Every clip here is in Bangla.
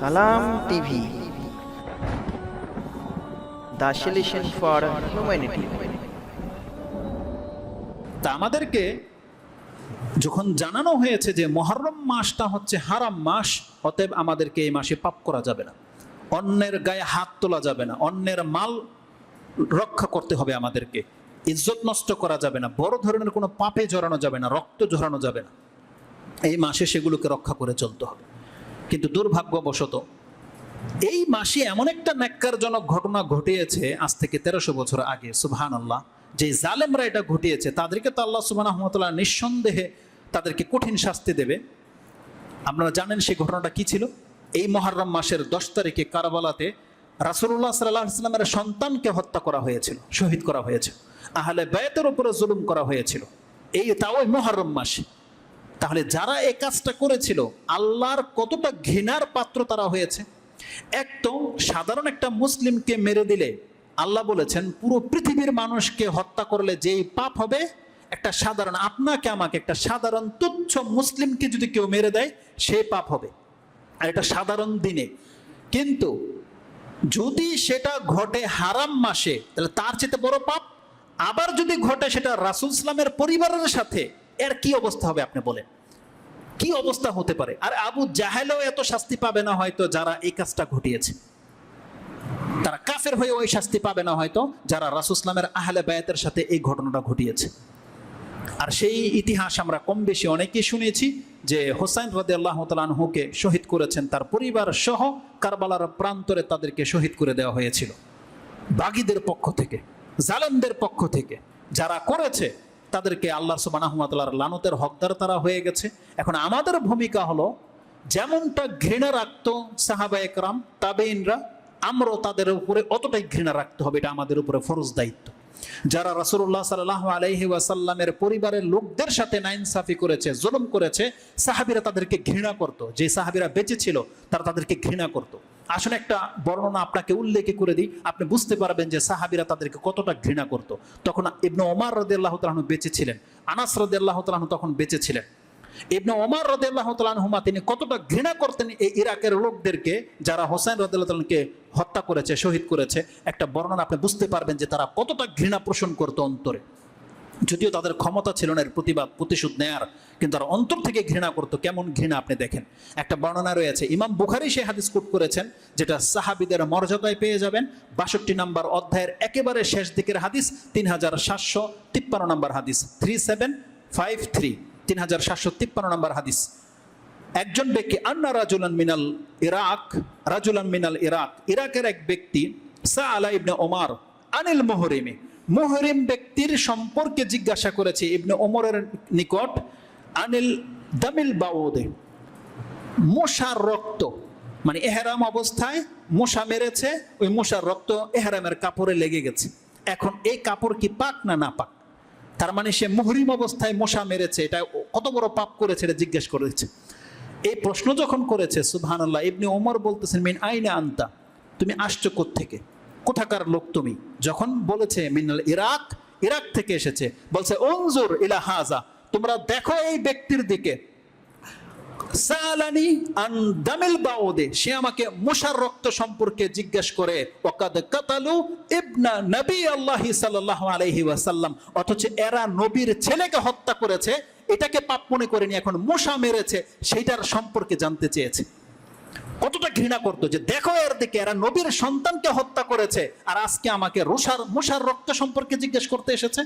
Salam TV. The solution for humanity. তা আমাদেরকে যখন জানানো হয়েছে যে মহরম মাসটা হচ্ছে হারাম মাস, অতএব আমাদেরকে এই মাসে পাপ করা যাবে না। অন্যের গায়ে হাত তোলা যাবে না, অন্যের মাল রক্ষা করতে হবে আমাদেরকে। ইজ্জত নষ্ট করা যাবে না, বড় ধরনের কোনো পাপে জড়ানো যাবে না, রক্ত ঝরানো যাবে না। এই মাসে সেগুলোকে রক্ষা করে চলতে হবে। কিন্তু দুর্ভাগ্যবশত, এই মাসে এমন একটা ন্যাক্কারজনক ঘটনা ঘটিয়েছে আজ থেকে তেরোশো বছর আগে সুবহান আল্লাহ যে জালেমরা এটা ঘটিয়েছে, তাদেরকে তো আল্লাহ সুবাহ রহমতুল্লাহ নিঃসন্দেহে তাদেরকে কঠিন শাস্তি দেবে। আপনারা জানেন সেই ঘটনাটা কি ছিল? এই মহরম মাসের দশ তারিখে কারবালাতে রাসুল্লাহ সাল্লাহ সন্তানকে হত্যা করা হয়েছিল, শহীদ করা হয়েছিল। আহলে ব্যয়তের উপরে জুলুম করা হয়েছিল। এই তাও মহরম মাসে। তাহলে যারা এই কাজটা করেছিল, আল্লাহর কতটা ঘৃণার পাত্র তারা হয়েছে? এক তো সাধারণ একটা মুসলিমকে মেরে দিলে আল্লাহ বলেছেন, পুরো পৃথিবীর মানুষকে হত্যা করলে যেই পাপ হবে, একটা সাধারণ, আপনাকে আমাকে একটা সাধারণ তুচ্ছ মুসলিমকে যদি কেউ মেরে দেয় সেই পাপ হবে। আর এটা সাধারণ দিনে। কিন্তু যদি সেটা ঘটে হারাম মাসে, তাহলে তার চেয়ে বড় পাপ? আবার যদি ঘটে সেটা রাসুল ইসলামের পরিবারের সাথে এর কি অবস্থা হবে আপনি বলেন। কি অবস্থা হতে পারে? আর আবু জাহেলও এত শাস্তি পাবে না হয়তো যারা এই কাজটা ঘটিয়েছে। তারা কাফের হয়ে ওই শাস্তি পাবে না হয়তো যারা রাসুল ইসলামের আহলে বায়াতের সাথে এই ঘটনাটা ঘটিয়েছে। আর সেই ইতিহাস আমরা কম বেশি অনেকেই শুনেছি যে হোসাইন রদে আল্লাহ তালহুকে শহীদ করেছেন, তার পরিবার সহ কারবালার প্রান্তরে তাদেরকে শহীদ করে দেওয়া হয়েছিল। বাগিদের পক্ষ থেকে, জালেমদের পক্ষ থেকে যারা করেছে তাদেরকে আল্লাহ সুবানাহমাতার লানতের হকদার তারা হয়ে গেছে। এখন আমাদের ভূমিকা হলো, যেমনটা ঘৃণা রাখত সাহাবা একরাম তাবেইনরা আমরাও তাদের উপরে অতটাই ঘৃণা রাখতে হবে, এটা আমাদের উপরে ফরজ দায়িত্ব। যারা রাসুল্লাহ সাল্লাহ আলহি ওয়াসাল্লামের পরিবারের লোকদের সাথে নাইনসাফি করেছে, জুলুম করেছে, সাহাবিরা তাদেরকে ঘৃণা করত। যে সাহাবিরা বেঁচে ছিল, তারা তাদেরকে ঘৃণা করত। আসলে একটা বর্ণনা আপনাকে উল্লেখ করে দিই। আপনি বুঝতে পারবেন যে সাহাবিরা তাদেরকে কতটা ঘৃণা করত। তখন ইবনু ওমার রদি আল্লাহ তালাহনু বেঁচে ছিলেন আনাস রদি আল্লাহ তালাহনু তখন বেঁচে ছিলেন ইবনে ওমর রদিয়াল্লাহ তালহুমা তিনি কতটা ঘৃণা করতেন এই ইরাকের লোকদেরকে, যারা হোসেন রদিয়াল্লাহকে হত্যা করেছে, শহীদ করেছে। একটা বর্ণনা আপনি বুঝতে পারবেন যে তারা কতটা ঘৃণা পোষণ করতো অন্তরে। যদিও তাদের ক্ষমতা ছিল না, এর প্রতিবাদ প্রতিশোধ নেয়ার, কিন্তু তারা অন্তর থেকে ঘৃণা করতো। কেমন ঘৃণা আপনি দেখেন? একটা বর্ণনা রয়েছে, ইমাম বুখারি সে হাদিস কোট করেছেন, যেটা সাহাবিদের মর্যাদায় পেয়ে যাবেন। বাষট্টি নম্বর অধ্যায়ের একেবারে শেষ দিকের হাদিস তিন হাজার সাতশো তিপ্পান্ন নম্বর হাদিস থ্রি সেভেন ফাইভ থ্রি তিন হাজার সাতশো তিপ্পান্ন নম্বর হাদিস। একজন ব্যক্তি, আন্না রাজুলান মিনাল ইরাক, রাজুলান মিনাল ইরাক, ইরাকের এক ব্যক্তি সা আলা ইবনে ওমার আনিল মোহরিমে মোহরিম ব্যক্তির সম্পর্কে জিজ্ঞাসা করেছে ইবনে ওমরের নিকট, আনিল দামিল বাউদে। মশার রক্ত মানে এহেরাম অবস্থায় মশা মেরেছে, ওই মশার রক্ত এহেরামের কাপড়ে লেগে গেছে। এখন এই কাপড় কি পাক না না পাক? তার মানে সে মুহরিম অবস্থায় মশা মেরেছে, এটা কত বড় পাপ করেছে এটা জিজ্ঞেস করেছে। এই প্রশ্ন যখন করেছে সুবহান আল্লাহ ইবনি ওমর বলতেছেন, মিন আইনে আনতা? তুমি আসছো থেকে কোথাকার লোক তুমি? যখন বলেছে, মিনাল ইরাক ইরাক থেকে এসেছে, বলছে অনজুর ইলা হাজা, তোমরা দেখো এই ব্যক্তির দিকে। সালানি আন দামিল বাউদে, সে আমাকে মুশার রক্ত সম্পর্কে জিজ্ঞেস করে ওয়াকাদ কাতালু ইবনা নবী আল্লাহ সাল্লাল্লাহু আলাইহি ওয়াসাল্লাম, অথচ এরা নবীর ছেলেকে হত্যা করেছে, এটাকে পাপ মনে করেনি, এখন মশা মেরেছে, সেইটার সম্পর্কে জানতে চেয়েছে। কতটা ঘৃণা করতো যে দেখো এর দিকে এরা নবীর সন্তানকে হত্যা করেছে, আর আজকে আমাকে রুষার মুশার রক্ত সম্পর্কে জিজ্ঞেস করতে এসেছে।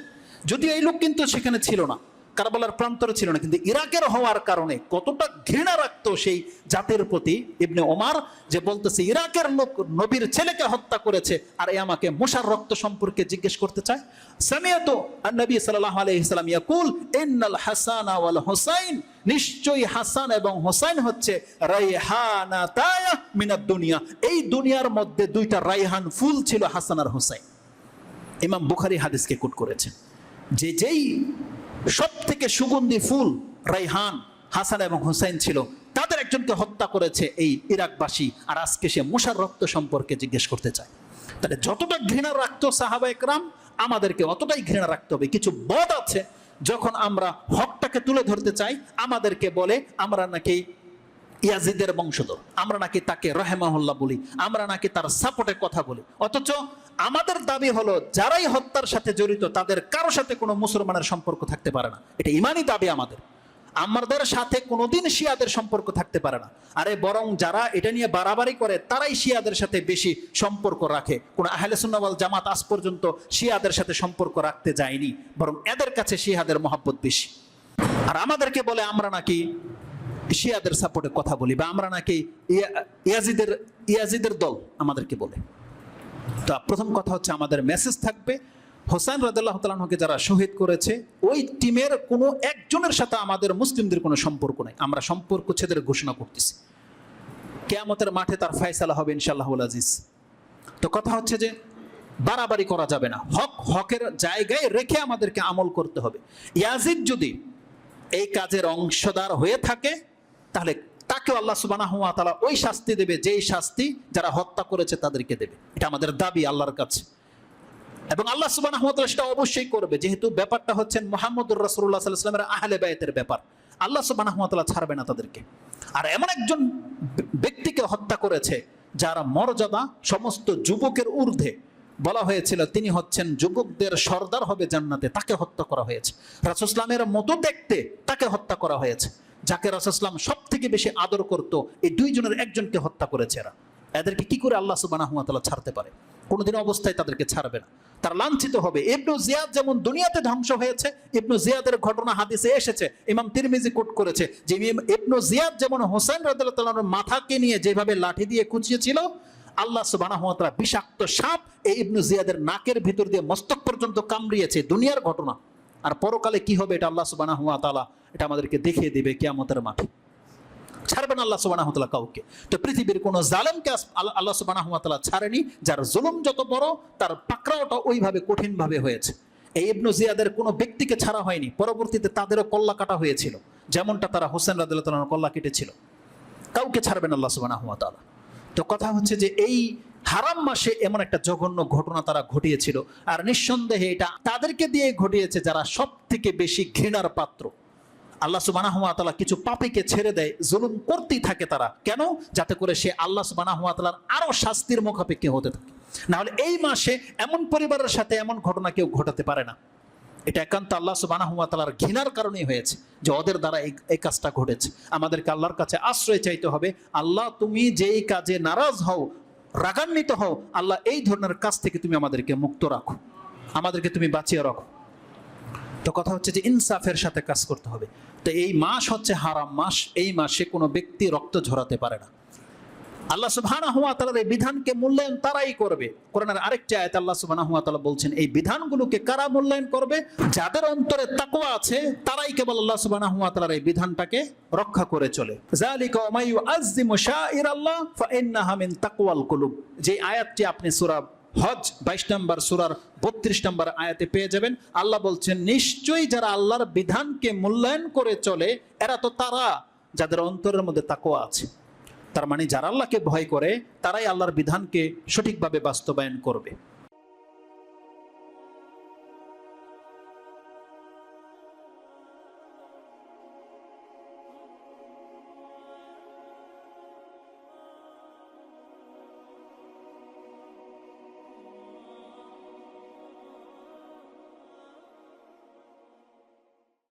যদিও এই লোক কিন্তু সেখানে ছিল না, কারবালার প্রান্তরে ছিল না, কিন্তু ইরাকের হওয়ার কারণে কতটা ঘৃণা রাখতো সেই জাতির প্রতি। ইবনে ওমার যে বলতেছে, ইরাকের লোক নবীর ছেলেকে হত্যা করেছে, আর এ আমাকে মশার রক্ত সম্পর্কে জিজ্ঞেস করতে চায়। সামিয়াত নবী সাল্লাল্লাহু আলাইহি সাল্লাম ইয়াকুল, ইন্নাল হাসান ওয়াল হুসাইন নিশ্চয়ই হাসান এবং হোসাইন হচ্ছে দুনিয়া। এই দুনিয়ার মধ্যে দুইটা রাইহান ফুল ছিল হাসান আর হোসাইন। ইমাম বুখারি হাদিসকে কুট করেছে। যে যেই সব থেকে সুগন্ধি ফুল রাইহান, হাসান এবং হোসাইন ছিল, তাদের একজনকে হত্যা করেছে এই ইরাকবাসী। আর আজকে সে মশার রক্ত সম্পর্কে জিজ্ঞেস করতে চায়। তাহলে যতটা ঘৃণা রাখতো সাহাবা একরাম আমাদেরকে অতটাই ঘৃণা রাখতে হবে। কিছু বদ আছে যখন আমরা হকটাকে তুলে ধরতে চাই, আমাদেরকে বলে আমরা নাকি ইয়াজিদের বংশধর, আমরা নাকি তাকে রহেমাহুল্লাহ বলি, আমরা নাকি তার সাপোর্টে কথা বলি। অথচ আমাদের দাবি হলো, যারাই হত্যার সাথে জড়িত, তাদের কারও সাথে কোনো মুসলমানের সম্পর্ক থাকতে পারে না। এটা ইমানই দাবি আমাদের। আমাদের সাথে কোনোদিন শিয়াদের সম্পর্ক থাকতে পারে না। আরে বরং যারা এটা নিয়ে বাড়াবাড়ি করে, তারাই শিয়াদের সাথে বেশি সম্পর্ক রাখে। কোন আহলে জামাত আজ পর্যন্ত শিয়াদের সাথে সম্পর্ক রাখতে যায়নি, বরং এদের কাছে শিয়াদের মহাব্বত বেশি। আর আমাদেরকে বলে, আমরা নাকি শিয়াদের সাপোর্টে কথা বলি, বা আমরা নাকি ইয়া- ইয়াজিদের ইয়াজিদের দল আমাদেরকে বলে। তা প্রথম কথা হচ্ছে, আমাদের মেসেজ থাকবে হোসেন রাজাল্লাহ তালাহকে যারা শহীদ করেছে, ওই টিমের কোনো একজনের সাথে আমাদের মুসলিমদের কোনো সম্পর্ক নেই। আমরা সম্পর্ক ছেদের ঘোষণা করতেছি। কেয়ামতের মাঠে তার ফয়সালা হবে ইনশাল্লাহ আজিজ। তো কথা হচ্ছে যে, বাড়াবাড়ি করা যাবে না। হক হকের জায়গায় রেখে আমাদেরকে আমল করতে হবে। ইয়াজিদ যদি এই কাজের অংশদার হয়ে থাকে, তাহলে তাকে আল্লাহ সুবানা হুয়া তালা ওই শাস্তি দেবে, যেই শাস্তি যারা হত্যা করেছে তাদেরকে দেবে। এটা আমাদের দাবি আল্লাহর কাছে। এবং আল্লাহ সুবাহ সেটা অবশ্যই করবে। যেহেতু ব্যাপারটা হচ্ছেন মোহাম্মদুর রাসুল্লাহ সাল্লামের আহলে বায়তের ব্যাপার। আল্লাহ সুবাহ ছাড়বে না তাদেরকে। আর এমন একজন ব্যক্তিকে হত্যা করেছে, যার মর্যাদা সমস্ত যুবকের ঊর্ধ্বে বলা হয়েছিল, তিনি হচ্ছেন যুবকদের সর্দার হবে জান্নাতে, তাকে হত্যা করা হয়েছে। রাসুসলামের মতো দেখতে তাকে হত্যা করা হয়েছে, যাকে রাসুসলাম সব থেকে বেশি আদর করত, এই দুইজনের একজনকে হত্যা করেছে এরা। এদেরকে কি করে আল্লাহ সুবাহ ছাড়তে পারে? কোনোদিন অবস্থায় তাদেরকে ছাড়বে না। তারা লাঞ্ছিত হবে। ইবনু জিয়াদ যেমন দুনিয়াতে ধ্বংস হয়েছে, ইবনু জিয়াদের ঘটনা হাদিসে এসেছে, ইমাম তিরমিজি কোট করেছে যে ইবনু জিয়াদ যেমন হোসেন রাদিয়াল্লাহু মাথাকে নিয়ে যেভাবে লাঠি দিয়ে কুচিয়েছিল আল্লাহ তাআলা বিষাক্ত সাপ এই ইবনু জিয়াদের নাকের ভিতর দিয়ে মস্তক পর্যন্ত কামড়িয়েছে। দুনিয়ার ঘটনা। আর পরকালে কি হবে এটা আল্লাহ সুবহানাহু ওয়া তাআলা এটা আমাদেরকে দেখিয়ে দিবে কিয়ামতের মাঠে। ছাড়বেন আল্লাহ সুবাহ কাউকে। তো পৃথিবীর কোন জালেমকে আল্লাহ- সুবাহ ছাড়েনি, যার জুলুম যত বড়, তার পাকড়াওটা ওইভাবে কঠিন ভাবে হয়েছে। এই ইবনু জিয়াদের কোনো ব্যক্তিকে ছাড়া হয়নি, পরবর্তীতে তাদেরও কল্লা কাটা হয়েছিল। যেমনটা তারা হোসেন রাদিল্লাহ কল্লা কেটেছিল। কাউকে ছাড়বেন আল্লাহ সুবাহ তো কথা হচ্ছে যে এই হারাম মাসে এমন একটা জঘন্য ঘটনা তারা ঘটিয়েছিল, আর নিঃসন্দেহে এটা তাদেরকে দিয়ে ঘটিয়েছে যারা সব থেকে বেশি ঘৃণার পাত্র। আল্লাহ সুবানাহ তাআলা কিছু পাপীকে ছেড়ে দেয়, জুলুম করতেই থাকে তারা। কেন? যাতে করে সে আল্লাহ সুবানাহ তাআলার আরও শাস্তির মুখাপেক্ষি হতে থাকে। নাহলে এই মাসে এমন পরিবারের সাথে এমন ঘটনা কেউ ঘটাতে পারে না। এটা একান্ত আল্লাহ সুবানাহ তাআলার ঘৃণার কারণেই হয়েছে যে ওদের দ্বারা এই কাজটা ঘটেছে। আমাদেরকে আল্লাহর কাছে আশ্রয় চাইতে হবে, আল্লাহ তুমি যেই কাজে নারাজ হও, রাগান্বিত হও, আল্লাহ এই ধরনের কাজ থেকে তুমি আমাদেরকে মুক্ত রাখো। আমাদেরকে তুমি বাঁচিয়ে রাখো। তো কথা হচ্ছে যে ইনসাফের সাথে কাজ করতে হবে। তো এই মাস হচ্ছে হারাম মাস, এই মাসে কোনো ব্যক্তি রক্ত ঝরাতে পারে না। আল্লাহ সুবহানাহু ওয়া তাআলার এই বিধানকে মূল্যায়ন তারাই করবে। কোরআনের আরেকটি আয়াত আল্লাহ সুবহানাহু বলছেন, এই বিধানগুলোকে কারা মূল্যায়ন করবে? যাদের অন্তরে তাকওয়া আছে, তারাই কেবল আল্লাহ সুবহানাহু ওয়া তাআলার এই বিধানটাকে রক্ষা করে চলে। যালিকা ওয়া মাই ইউআযযিমু শাইরাল্লাহ, ফাইন্নাহা মিন তাকওয়াল কুলুব। যে আয়াতটি আপনি সূরা হজ বাইশ নম্বর সুরার বত্রিশ নম্বর আয়াতে পেয়ে যাবেন। আল্লাহ বলছেন, নিশ্চয়ই যারা আল্লাহর বিধানকে মূল্যায়ন করে চলে, এরা তো তারা, যাদের অন্তরের মধ্যে তাকো আছে। তার মানে যারা আল্লাহকে ভয় করে, তারাই আল্লাহর বিধানকে সঠিকভাবে বাস্তবায়ন করবে।